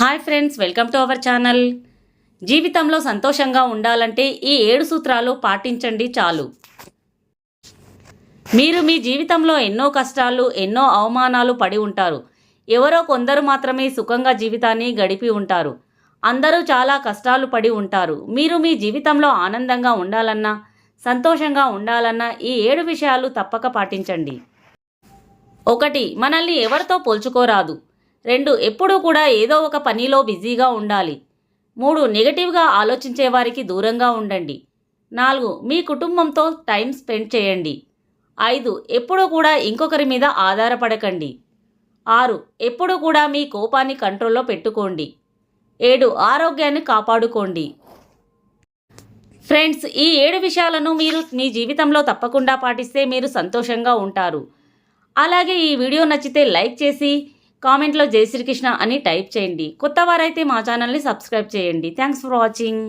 Hi friends welcome to our channel. జీవితంలో సంతోషంగా ఉండాలంటే ఈ ఏడు సూత్రాలు పాటించండి చాలు. మీరు మీ జీవితంలో ఎన్నో కష్టాలు ఎన్నో అవమానాలు పడి ఉంటారు. ఎవరో కొందరు మాత్రమే సుఖంగా జీవితాన్ని గడిపి ఉంటారు. అందరూ చాలా కష్టాలు పడి ఉంటారు. మీరు మీ జీవితంలో ఆనందంగా ఉండాలన్నా సంతోషంగా ఉండాలన్నా ఈ ఏడు విషయాలు తప్పక పాటించండి. ఒకటి మనల్ని ఎవరితో పోల్చుకోరాదు. రెండు ఎప్పుడూ కూడా ఏదో ఒక పనిలో బిజీగా ఉండాలి. మూడు నెగటివ్గా ఆలోచించే వారికి దూరంగా ఉండండి. నాలుగు మీ కుటుంబంతో టైం స్పెండ్ చేయండి. ఐదు ఎప్పుడూ కూడా ఇంకొకరి మీద ఆధారపడకండి. ఆరు ఎప్పుడూ కూడా మీ కోపాన్ని కంట్రోల్లో పెట్టుకోండి. ఏడు ఆరోగ్యాన్ని కాపాడుకోండి. ఫ్రెండ్స్ ఈ ఏడు విషయాలను మీరు మీ జీవితంలో తప్పకుండా పాటిస్తే మీరు సంతోషంగా ఉంటారు. అలాగే ఈ వీడియో నచ్చితే లైక్ చేసి కామెంట్లో జై శ్రీకృష్ణ అని టైప్ చేయండి. కొత్త వారైతే మా ఛానల్ని సబ్స్క్రైబ్ చేయండి. Thanks for watching.